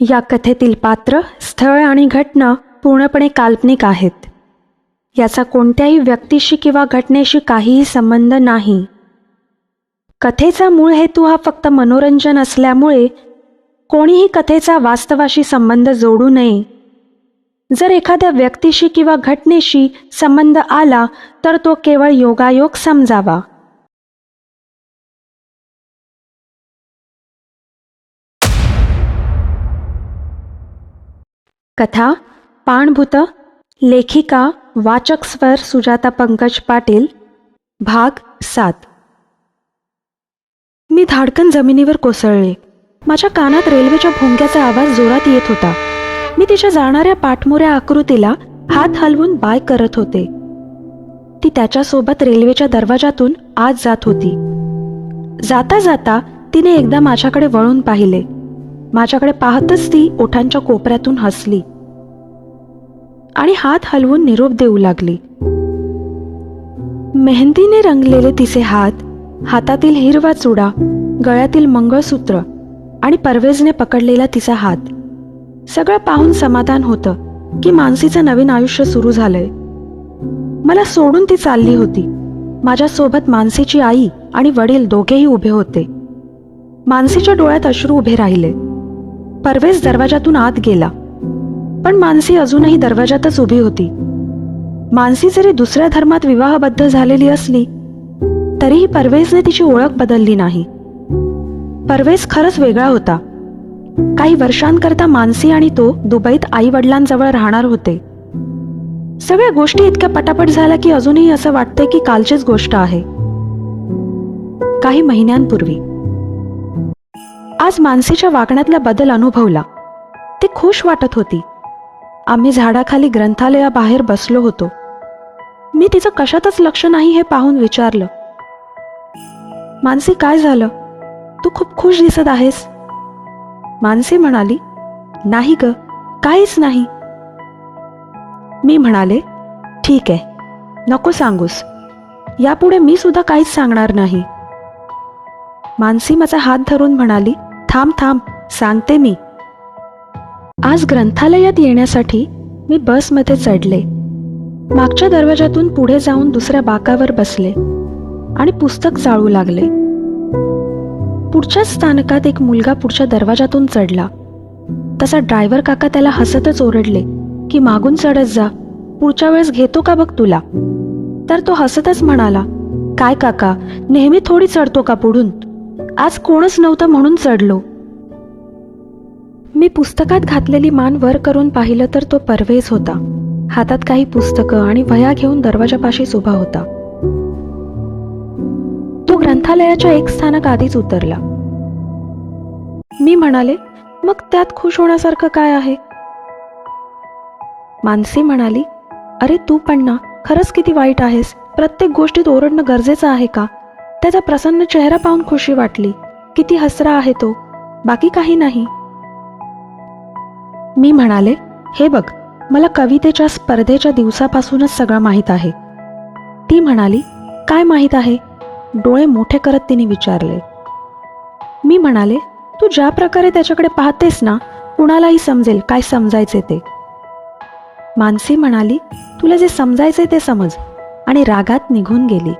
या कथेतील पात्र स्थळ आणि घटना पूर्णपणे काल्पनिक आहेत. याचा कोणत्याही व्यक्तीशी किंवा घटनेशी काहीही संबंध नाही. कथेचा मूळ हेतू हा फक्त मनोरंजन असल्यामुळे कोणीही कथेचा वास्तवाशी संबंध जोडू नये. जर एखाद्या व्यक्तीशी किंवा घटनेशी संबंध आला तर तो केवळ योगायोग समजावा. कथा पाणभूत लेखिका वाचक स्वर सुजाता पंकज पाटील भाग सात. मी धाडकन जमिनीवर कोसळले. माझ्या कानात रेल्वेच्या भोंग्याचा आवाज जोरात येत होता. मी तिच्या जाणाऱ्या पाठमोऱ्या आकृतीला हात हलवून बाय करत होते. ती त्याच्यासोबत रेल्वेच्या दरवाजातून आत जात होती. जाता जाता तिने एकदा माझ्याकडे वळून पाहिले. माझ्याकडे पाहतच ती ओठांच्या कोपऱ्यातून हसली. आणि हात हलवून निरोप देऊ लागली. मेहंदीने रंगलेले तिचे हात हातातील हिरवा चुडा गळ्यातील मंगळसूत्र आणि परवेजने पकडलेला तिचा हात सगळं पाहून समाधान होतं की मानसीचं नवीन आयुष्य सुरू झालंय. मला सोडून ती चालली होती. माझ्यासोबत मानसीची आई आणि वडील दोघेही उभे होते. मानसीच्या डोळ्यात अश्रू उभे राहिले. परवेज दरवाजातून आत गेला. पण मानसी अजूनही दरवाजातच उभी होती. मानसी जरी दुसऱ्या धर्मात विवाहबद्ध झालेली असली तरीही परवेजने तिची ओळख बदलली नाही. परवेज खरंच वेगळा होता. काही वर्षांकरता मानसी आणि तो दुबईत आई वडिलांजवळ राहणार होते. सगळ्या गोष्टी इतक्या पटापट झाल्या की अजूनही असं वाटतंय की कालचीच गोष्ट आहे. काही महिन्यांपूर्वी आज मानसीच्या वागण्यातला बदल अनुभवला. ती खुश वाटत होती. आम्ही झाडाखाली ग्रंथालयाबाहेर बसलो होतो. मी तिचं कशातच लक्ष नाही हे पाहून विचारलं. मानसी काय झालं? तू खूप खुश दिसत आहेस. मानसी म्हणाली नाही ग काहीच नाही. मी म्हणाले ठीक आहे नको सांगूस. यापुढे मी सुद्धा काहीच सांगणार नाही. मानसी माझा हात धरून म्हणाली थांब थांब सांगते मी. आज ग्रंथालयात येण्यासाठी मी बसमध्ये चढले. मागच्या दरवाजातून पुढे जाऊन दुसऱ्या बाकावर बसले आणि पुस्तक चाळू लागले. पुढच्याच स्थानकात एक मुलगा पुढच्या दरवाजातून चढला. तसा ड्रायव्हर काका त्याला हसतच ओरडले की मागून चढत जा. पुढच्या वेळेस घेतो का बघ तुला? तर तो हसतच म्हणाला काय काका नेहमी थोडी चढतो का पुढून? आज कोणच नव्हतं म्हणून चढलो. मी पुस्तकात घातलेली मान वर करून पाहिलं तर तो परवेज होता. हातात काही पुस्तकं आणि वह्या घेऊन दरवाजापाशीच उभा होता. तो ग्रंथालयाच्या एक स्थानक आधीच उतरला. मी म्हणाले मग त्यात खुश होण्यासारखं काय आहे? मानसी म्हणाली अरे तू पण ना खरंच किती वाईट आहेस. प्रत्येक गोष्टीत ओरडणं गरजेचं आहे का? त्याचा प्रसन्न चेहरा पाहून खुशी वाटली. किती हसरा आहे तो. बाकी काही नाही. मी म्हणाले हे बघ मला कवितेच्या स्पर्धेच्या दिवसापासूनच सगळं माहीत आहे. ती म्हणाली काय माहीत आहे? डोळे मोठे करत तिने विचारले. मी म्हणाले तू ज्या प्रकारे त्याच्याकडे पाहतेस ना कुणालाही समजेल काय समजायचे ते. मानसी म्हणाली तुला जे समजायचे ते समज. आणि रागात निघून गेली.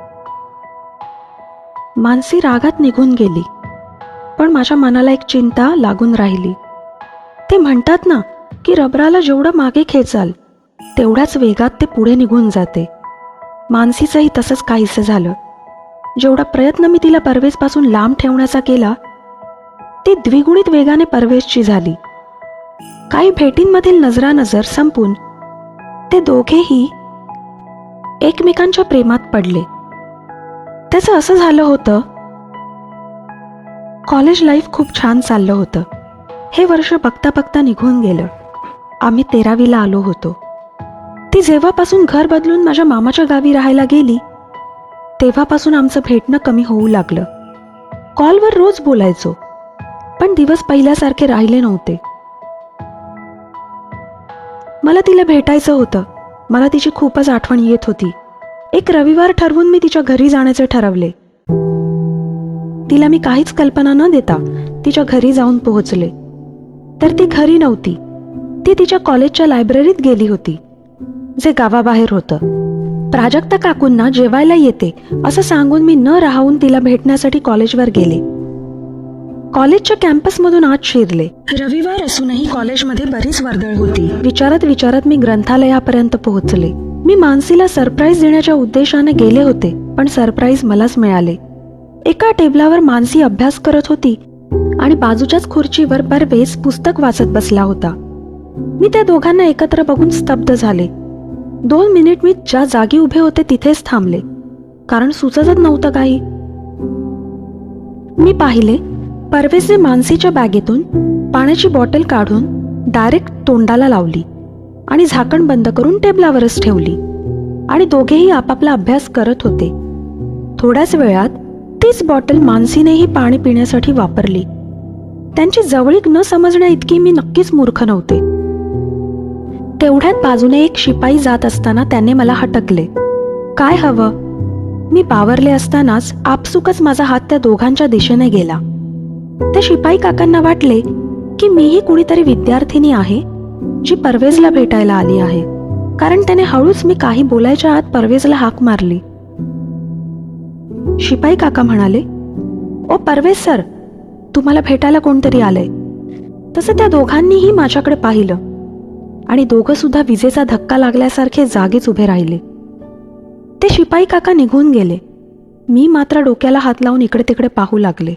मानसी रागात निघून गेली. पण माझ्या मनाला एक चिंता लागून राहिली. ते म्हणतात ना की रबराला जेवढं मागे खेचाल तेवढ्याच वेगात ते पुढे निघून जाते. मानसीचंही तसंच काहीसं झालं. जेवढा प्रयत्न मी तिला परवेजपासून लांब ठेवण्याचा केला ती द्विगुणित वेगाने परवेशची झाली. काही भेटींमधील नजरानजर संपून ते दोघेही एकमेकांच्या प्रेमात पडले. त्याचं असं झालं होतं. कॉलेज लाईफ खूप छान चाललं होतं. हे वर्ष बघता बघता निघून गेलं. आम्ही तेरावीला आलो होतो. ती जेव्हापासून घर बदलून माझ्या मामाच्या गावी राहायला गेली तेव्हापासून आमचं भेटणं कमी होऊ लागलं. कॉलवर रोज बोलायचो पण दिवस पहिल्यासारखे राहिले नव्हते. मला तिला भेटायचं होतं. मला तिची खूपच आठवण येत होती. एक रविवार ठरवून मी तिच्या घरी जाण्याचे ठरवले. तिला मी काहीच कल्पना न देता तिच्या घरी जाऊन पोहोचले. तर ती घरी नव्हती. ती तिच्या कॉलेजच्या लायब्ररीत गेली होती जे गावाबाहेर होतं. प्राजक्ता काकूंना जेवायला येते असं सांगून मी न राहून तिला भेटण्यासाठी कॉलेजवर गेले. कॉलेजच्या कॅम्पसमधून आत शिरले. रविवार असूनही कॉलेजमध्ये बरीच वर्दळ होती. विचारत विचारत मी ग्रंथालयापर्यंत पोहोचले. मी मानसीला सरप्राईज देण्याच्या उद्देशाने गेले होते पण सरप्राईज मलाच मिळाले. एका टेबलावर मानसी अभ्यास करत होती आणि बाजूच्याच खुर्चीवर परवेज पुस्तक वाचत बसला होता. मी त्या दोघांना एकत्र बघून स्तब्ध झाले. दोन मिनिट मी ज्या जागी उभे होते तिथेच थांबले. कारण सुचतच नव्हतं काही. मी पाहिले परवेजने मानसीच्या बॅगेतून पाण्याची बॉटल काढून डायरेक्ट तोंडाला लावली. आणि झाकण बंद करून टेबलावरच ठेवली. आणि दोघेही आपापला अभ्यास करत होते. थोड्याच वेळात तीच बॉटल मानसीनेही पाणी पिण्यासाठी वापरली. त्यांची जवळीक न समजण्या इतकी मी नक्कीच मूर्ख नव्हते. तेवढ्यात बाजूने एक शिपाई जात असताना त्याने मला हटकले. काय हवं? मी बावरले असतानाच आपसुकच माझा हात त्या दोघांच्या दिशेने गेला त्या शिपाई काकांना वाटले की मीही कुणीतरी विद्यार्थिनी आहे जी परवेजला भेटायला आली आहे. कारण त्याने हळूच मी काही बोलायच्या आत परवेजला हाक मारली. शिपाई काका म्हणाले ओ परवेज सर तुम्हाला भेटायला कोणतरी आलंय. तसं त्या दोघांनीही माझ्याकडे पाहिलं. आणि दोघं सुद्धा विजेचा धक्का लागल्यासारखे जागीच उभे राहिले. ते शिपाई काका निघून गेले. मी मात्र डोक्याला हात लावून इकडे तिकडे पाहू लागले.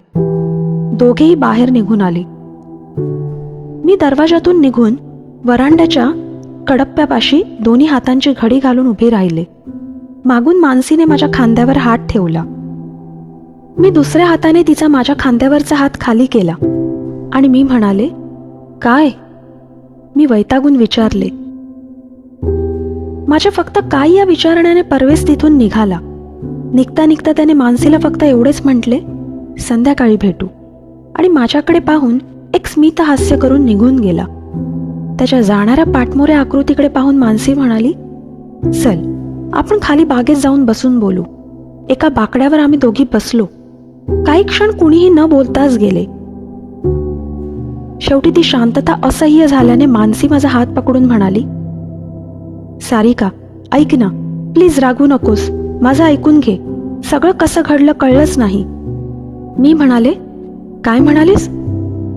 दोघेही बाहेर निघून आले. मी दरवाजातून निघून वरांड्याच्या कडप्प्यापाशी दोन्ही हातांची घडी घालून उभी राहिले. मागून मानसीने माझ्या खांद्यावर हात ठेवला. मी दुसऱ्या हाताने तिचा माझ्या खांद्यावरचा हात खाली केला. आणि मी म्हणाले काय? मी वैतागून विचारले. माझ्या फक्त काय या विचारण्याने परवेस तिथून निघाला. निघता निघता त्याने मानसीला फक्त एवढेच म्हटले संध्याकाळी भेटू. आणि माझ्याकडे पाहून एक स्मित हास्य करून निघून गेला. त्याच्या जाणाऱ्या पाठमोऱ्या आकृतीकडे पाहून मानसी म्हणाली चल आपण खाली बागेत जाऊन बसून बोलू. एका बाकड्यावर आम्ही दोघी बसलो. काही क्षण कुणीही न बोलताच गेले. शेवटी ती शांतता असह्य झाल्याने मानसी माझा हात पकडून म्हणाली सारिका ऐक ना. प्लीज रागू नकोस. माझं ऐकून घे. सगळं कसं घडलं कळलंच नाही. मी म्हणाले? काय म्हणालीस?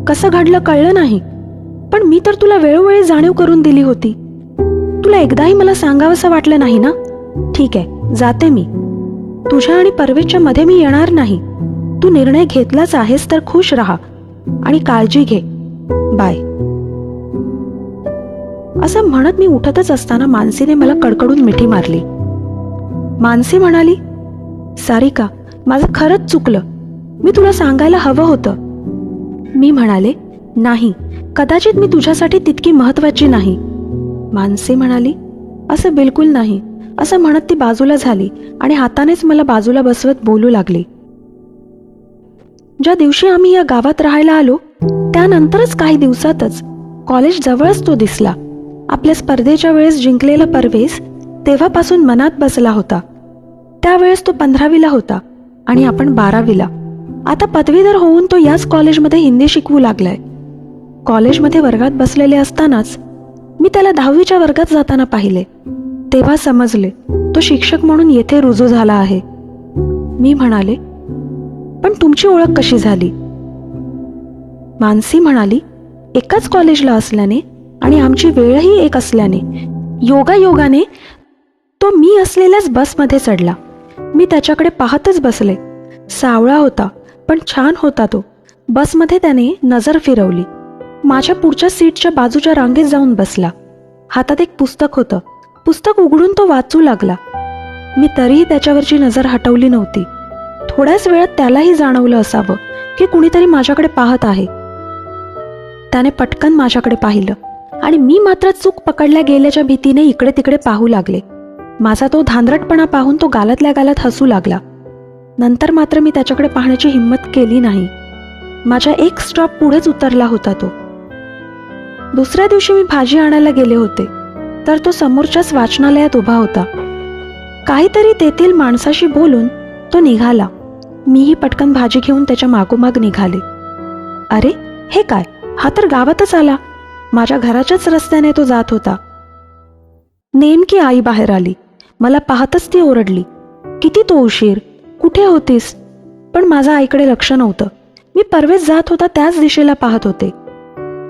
कसं घडलं कळलं नाही? पण मी तर तुला वेळोवेळी जाणीव करून दिली होती. तुला एकदाही मला सांगावंसं वाटलं नाही ना? ठीक आहे जाते मी. तुझ्या आणि परवेशच्या मध्ये मी येणार नाही. तू निर्णय घेतलाच आहेस तर खुश राहा. आणि काळजी घे. बाय. असं म्हणत मी उठतच असताना मानसीने मला कडकडून मिठी मारली. मानसी म्हणाली सारिका माझं खरंच चुकलं. मी तुला सांगायला हवं होतं. मी म्हणाले नाही कदाचित मी तुझ्यासाठी तितकी महत्वाची नाही. मानसी म्हणाली असं बिलकुल नाही. असं म्हणत ती बाजूला झाली आणि हातानेच मला बाजूला बसवत बोलू लागली. ज्या दिवशी आम्ही या गावात राहायला आलो त्यानंतरच काही दिवसातच कॉलेज जवळच तो दिसला. आपल्या स्पर्धेच्या वेळेस जिंकलेला परवेस तेव्हापासून मनात बसला होता. त्यावेळेस तो पंधरावीला होता आणि आपण बारावीला. आता पदवीधर होऊन तो याच कॉलेजमध्ये हिंदी शिकवू लागलाय. कॉलेजमध्ये वर्गात बसलेले असतानाच मी त्याला दहावीच्या वर्गात जाताना पाहिले. तेव्हा समजले तो शिक्षक म्हणून येथे रुजू झाला आहे. मी म्हणाले पण तुमची ओळख कशी झाली? मानसी म्हणाली एकाच कॉलेजला असल्याने आणि आमची वेळही एक असल्याने योगायोगाने तो मी असलेल्याच बसमध्ये चढला. मी त्याच्याकडे पाहतच बसले. सावळा होता पण छान होता तो. बसमध्ये त्याने नजर फिरवली. माझ्या पुढच्या सीटच्या बाजूच्या रांगेत जाऊन बसला. हातात एक पुस्तक होतं. पुस्तक उघडून तो वाचू लागला. मी तरीही त्याच्यावरची नजर हटवली नव्हती. थोड्याच वेळात त्यालाही जाणवलं असावं की कुणीतरी माझ्याकडे पाहत आहे. त्याने पटकन माझ्याकडे पाहिलं आणि मी मात्र चूक पकडल्या गेल्याच्या भीतीने इकडे तिकडे पाहू लागले. माझा तो धांदरटपणा पाहून तो गालातल्या गालात हसू लागला. नंतर मात्र मी त्याच्याकडे पाहण्याची हिंमत केली नाही. माझ्या एक स्टॉप पुढेच उतरला होता तो. दुसऱ्या दिवशी मी भाजी आणायला गेले होते. तर तो समोरच्याच वाचनालयात उभा होता. काहीतरी तेथील माणसाशी बोलून तो निघाला. मीही पटकन भाजी घेऊन त्याच्या मागोमाग निघाले. अरे हे काय? हा तर गावातच आला. माझ्या घराच्याच रस्त्याने तो जात होता. नेमकी आई बाहेर आली. मला पाहतच ती ओरडली. किती तो उशीर? कुठे होतीस? पण माझं आईकडे लक्ष नव्हतं. मी परवेच जात होता त्याच दिशेला पाहत होते.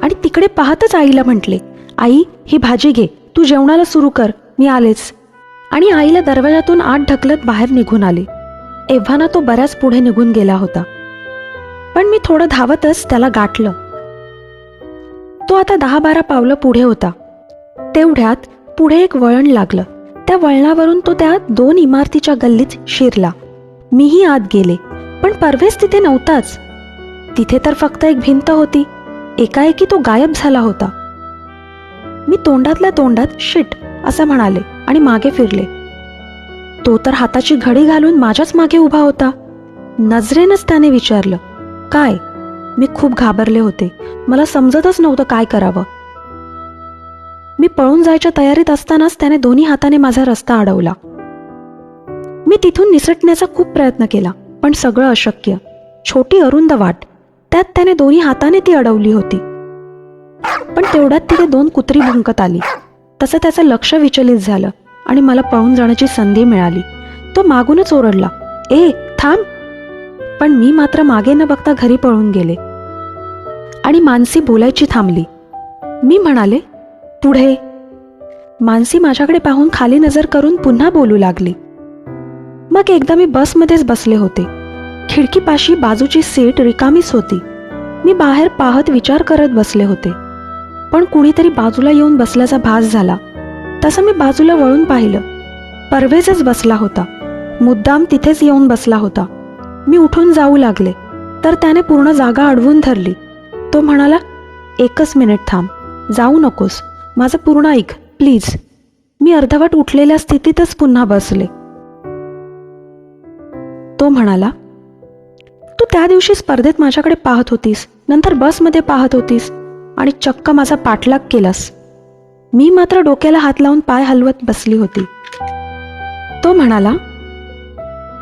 आणि तिकडे पाहतच आईला म्हटले आई ही भाजी घे. तू जेवणाला सुरू कर. मी आलेच. आणि आईला दरवाजातून आत ढकलत बाहेर निघून आले. एव्हाना तो बऱ्याच पुढे निघून गेला होता. पण मी थोडं धावतच त्याला गाठलं. तो आता दहा बारा पावलं पुढे होता. तेवढ्यात पुढे एक वळण लागलं. त्या वळणावरून तो त्या दोन इमारतीच्या गल्लीत शिरला. मीही आत गेले. पण परवेस तिथे नव्हताच. तिथे तर फक्त एक भिंत होती. एकाएकी तो गायब झाला होता. मी तोंडातल्या तोंडात शिट असं म्हणाले आणि मागे फिरले. तो तर हाताची घडी घालून माझ्याच मागे उभा होता. नजरेनच त्याने विचारलं काय? मी खूप घाबरले होते. मला समजतच नव्हतं काय करावं. मी पळून जायच्या तयारीत असतानाच त्याने दोन्ही हाताने माझा रस्ता अडवला. मी तिथून निसटण्याचा खूप प्रयत्न केला पण सगळं अशक्य. छोटी अरुंद वाट. त्यात त्याने दोन्ही हाताने ती अडवली होती. पण तेवढ्यात तिथे दोन कुत्री भुंकत आली. तसं त्याचं लक्ष विचलित झालं आणि मला पळून जाण्याची संधी मिळाली. तो मागूनच ओरडला ए थांब. पण मी मात्र मागे न बघता घरी पळून गेले. आणि मानसी बोलायची थांबली. मी म्हणाले पुढे. मानसी माझ्याकडे पाहून खाली नजर करून पुन्हा बोलू लागली. मग एकदा मी बसमध्येच बसले होते. खिडकीपाशी बाजूची सीट रिकामीच होती. मी बाहेर पाहत विचार करत बसले होते. पण कुणीतरी बाजूला येऊन बसल्याचा भास झाला. तसं मी बाजूला वळून पाहिलं. परवेजच बसला होता. मुद्दाम तिथेच येऊन बसला होता. मी उठून जाऊ लागले. तर त्याने पूर्ण जागा अडवून धरली. तो म्हणाला एकच मिनिट थांब. जाऊ नकोस. माझं पूर्ण ऐक. प्लीज. मी अर्धवट उठलेल्या स्थितीतच पुन्हा बसले. तो म्हणाला त्या दिवशी स्पर्धेत माझ्याकडे पाहत होतीस. नंतर बसमध्ये पाहत होतीस. आणि चक्क माझा पाठलाग केलास. मी मात्र डोक्याला हात लावून पाय हलवत बसली होती. तो म्हणाला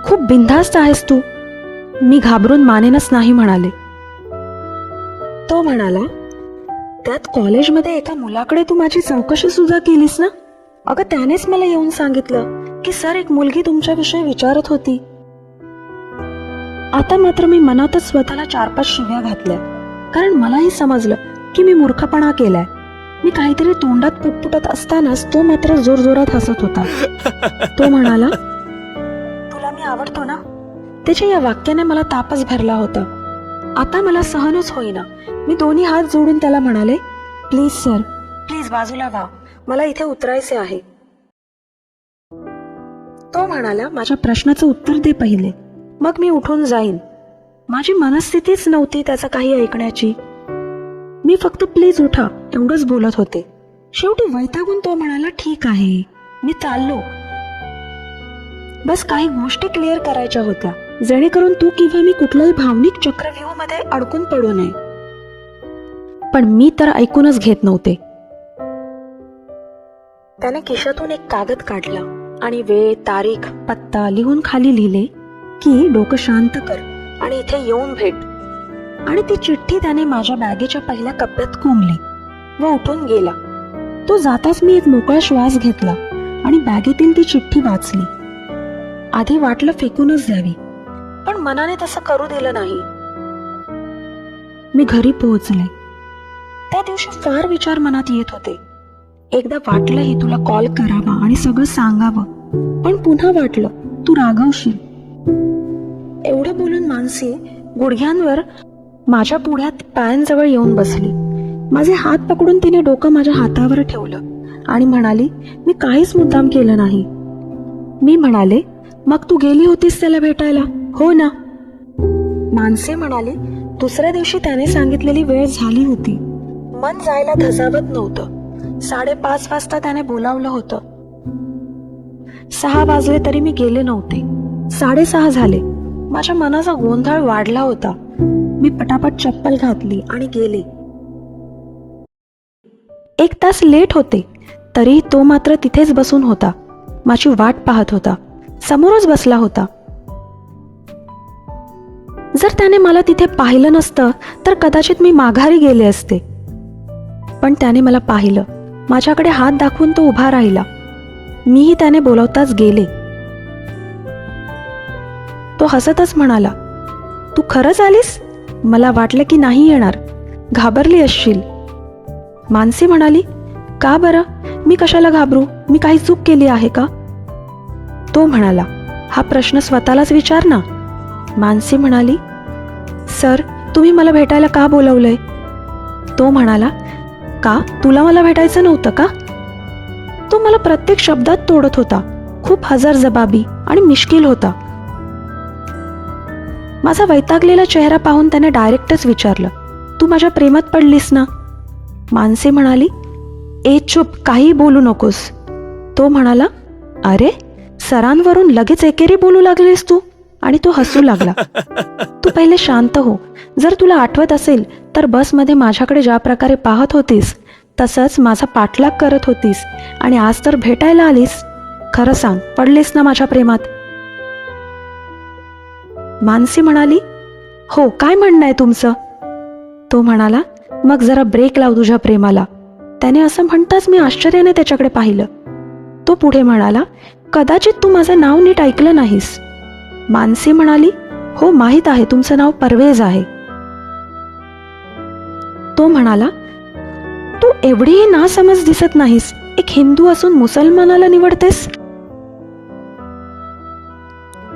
खूप बिनधास्त आहेस तू. मी घाबरून मानेनच नाही म्हणाले. तो म्हणाला त्यात कॉलेजमध्ये एका मुलाकडे तू माझी चौकशी सुद्धा केलीस ना? अगं त्यानेच मला येऊन सांगितलं की सर एक मुलगी तुमच्याविषयी विचारत होती. आता मात्र मी मनातच स्वतःला चार पाच शिव्या घातल्या. कारण मलाही समजलं की मी मूर्खपणा केलाय. मी काहीतरी तोंडात पुटपुटत असतानाच तो मात्र जोरजोरात हसत होता. तो म्हणाला तुला मी आवडतो ना? त्याच्या या वाक्याने मला तापच भरला होता. आता मला सहनच होईना. मी दोन्ही हात जोडून त्याला म्हणाले प्लीज सर प्लीज बाजूला व्हा. मला इथे उतरायचे आहे. तो म्हणाला माझ्या प्रश्नाचं उत्तर दे पहिले. मग मी उठून जाईन. माझी मनस्थितीच नव्हती त्याचं काही ऐकण्याची. मी फक्त प्लीज उठा एवढंच बोलत होते. शेवटी वैतागून तो म्हणाला ठीक आहे मी चाललो. बस काही गोष्टी क्लिअर करायच्या होत्या. जेणेकरून तू किंवा मी कुठल्याही भावनिक चक्रव्यूहमध्ये अडकून पडू नये. पण मी तर ऐकूनच घेत नव्हते. त्याने खिशातून एक कागद काढला आणि वेळ तारीख पत्ता लिहून खाली लिहिले. की डोकं शांत कर आणि इथे येऊन भेट. आणि ती चिठ्ठी त्याने माझ्या बॅगेच्या पहिल्या कप्प्यात कोंबली व उठून गेला. तो जाताच मी एक मोकळा श्वास घेतला आणि बॅगेतील ती चिठ्ठी वाचली. आधी वाटलं फेकूनच द्यावी पण मनाने तसं करू दिलं नाही. मी घरी पोहोचले. त्या दिवशी फार विचार मनात येत होते. एकदा वाटलंही तुला कॉल करावा आणि सगळं सांगावं पण पुन्हा वाटलं तू रागवशील. एवढं बोलून मानसी गुडघ्यांवर माझ्या पुढ्यात पायांजवळ येऊन बसली. माझे हात पकडून तिने डोकं माझ्या हातावर ठेवलं आणि म्हणाली मी काहीच मुद्दाम केलं नाही. मी म्हणाले मग तू गेली होतीस त्याला भेटायला? हो ना. मानसी म्हणाली दुसऱ्या दिवशी त्याने सांगितलेली वेळ झाली होती. मन जायला धजावत नव्हतं. साडेपाच वाजता त्याने बोलावलं होतं. सहा वाजले तरी मी गेले नव्हते. साडेसहा झाले. माझ्या मनाचा गोंधळ वाढला होता. मी पटापट चप्पल घातली आणि गेले. एक तास लेट होते. तरी तो मात्र तिथेच बसून होता. माझी वाट पाहत होता. समोरच बसला होता. जर त्याने मला तिथे पाहिलं नसतं तर कदाचित मी माघारी गेले असते. पण त्याने मला पाहिलं. माझ्याकडे हात दाखवून तो उभा राहिला. मीही त्याने बोलवताच गेले. तो हसतच म्हणाला तू खरंच आलीस मला वाटलं की नाही येणार. घाबरली असशील. मानसी म्हणाली का बरं? मी कशाला घाबरू? मी काही चूक केली आहे का? तो म्हणाला हा प्रश्न स्वतःलाच विचार ना. मानसी म्हणाली सर तुम्ही मला भेटायला का बोलवलंय? तो म्हणाला का? तुला मला भेटायचं नव्हतं का? तो मला प्रत्येक शब्दात तोडत होता. खूप हजार जबाबी आणि मिश्किल होता. माझा वैतागलेला चेहरा पाहून त्याने डायरेक्टच विचारलं तू माझ्या प्रेमात पडलीस ना? मानसी म्हणाली ए चुप काही बोलू नकोस. तो म्हणाला अरे सरांवरून लगेच एकेरी बोलू लागलीस तू आणि तो हसू लागला. तू पहिले शांत हो. जर तुला आठवत असेल तर बसमध्ये माझ्याकडे ज्या प्रकारे पाहत होतीस तसंच माझा पाठलाग करत होतीस आणि आज तर भेटायला आलीस. खरं सांग पडलीस ना माझ्या प्रेमात? मानसी म्हणाली हो काय म्हणणं आहे तुमचं? तो म्हणाला मग जरा ब्रेक लाव तुझ्या प्रेमाला. त्याने असं म्हणताच मी आश्चर्याने त्याच्याकडे पाहिलं. तो पुढे म्हणाला कदाचित तू माझं नाव नीट ऐकलं नाहीस. मानसी म्हणाली हो माहीत आहे तुमचं नाव परवेज आहे. तो म्हणाला तू एवढीही नासमज दिसत नाहीस एक हिंदू असून मुसलमानाला निवडतेस?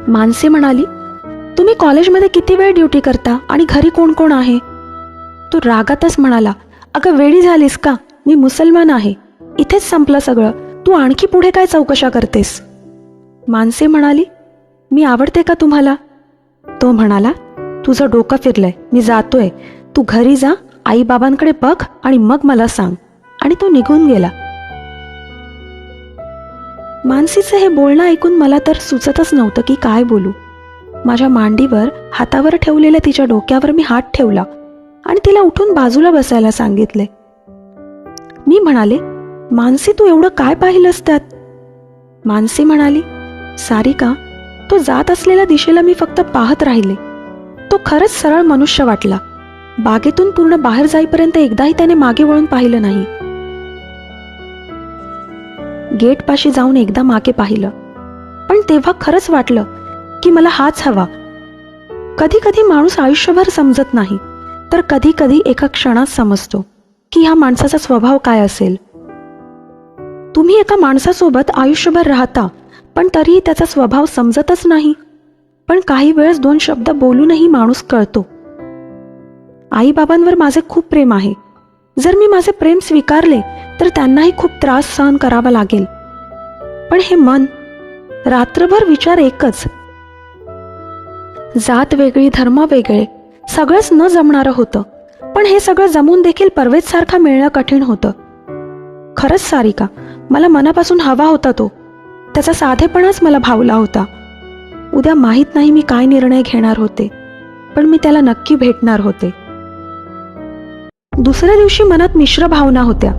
मानसी म्हणाली तुम्ही कॉलेजमध्ये किती वेळ ड्युटी करता आणि घरी कोण कोण आहे? तो रागातच म्हणाला अगं वेळी झालीस का? मी मुसलमान आहे. इथेच संपलं सगळं. तू आणखी पुढे काय चौकशा करतेस? मानसे म्हणाली मी आवडते का तुम्हाला? तो म्हणाला तुझं डोकं फिरलंय. मी जातोय. तू घरी जा आईबाबांकडे बघ आणि मग मला सांग. आणि तो निघून गेला. मानसीचं हे बोलणं ऐकून मला तर सुचतच नव्हतं की काय बोलू. माझ्या मांडीवर हातावर ठेवलेल्या तिच्या डोक्यावर मी हात ठेवला आणि तिला उठून बाजूला बसायला सांगितले. मी म्हणाले मानसी तू एवढं काय पाहिलंस त्यात? मानसी म्हणाली सारिका तो जात असलेल्या दिशेला मी फक्त पाहत राहिले. तो खरंच सरळ मनुष्य वाटला. बागेतून पूर्ण बाहेर जाईपर्यंत एकदाही त्याने मागे वळून पाहिलं नाही. गेटपाशी जाऊन एकदा मागे पाहिलं. पण तेव्हा खरंच वाटलं की मला हाच हवा. कधी कधी माणूस आयुष्यभर समजत नाही तर कधी कधी एका क्षणात समजतो की ह्या माणसाचा स्वभाव काय असेल. तुम्ही एका माणसासोबत आयुष्यभर राहता पण तरीही त्याचा स्वभाव समजतच नाही. पण काही वेळेस दोन शब्द बोलूनही माणूस कळतो. आईबाबांवर माझे खूप प्रेम आहे. जर मी माझे प्रेम स्वीकारले तर त्यांनाही खूप त्रास सहन करावा लागेल. पण हे मन रात्रभर विचार एकच जात वेगळी धर्म वेगळे सगळंच न जमणारं होतं. पण हे सगळं जमून देखील परवेज सारखा मिळणं कठीण होतं. खरंच सारिका मला मनापासून हवा होता तो. त्याचा साधेपणाच मला भावला होता. उद्या माहीत नाही मी काय निर्णय घेणार होते पण मी त्याला नक्की भेटणार होते. दुसऱ्या दिवशी मनात मिश्र भावना होत्या.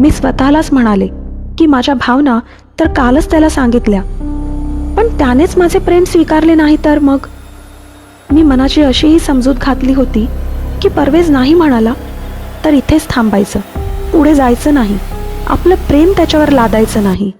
मी स्वतःलाच म्हणाले की माझ्या भावना तर कालच त्याला सांगितल्या. पण त्यानेच माझे प्रेम स्वीकारले नाही तर मग? मी मनाची अशीही समजूत घातली होती की परवेज नाही म्हणाला तर इथेच थांबायचं. पुढे जायचं नाही. आपलं प्रेम त्याच्यावर लादायचं नाही.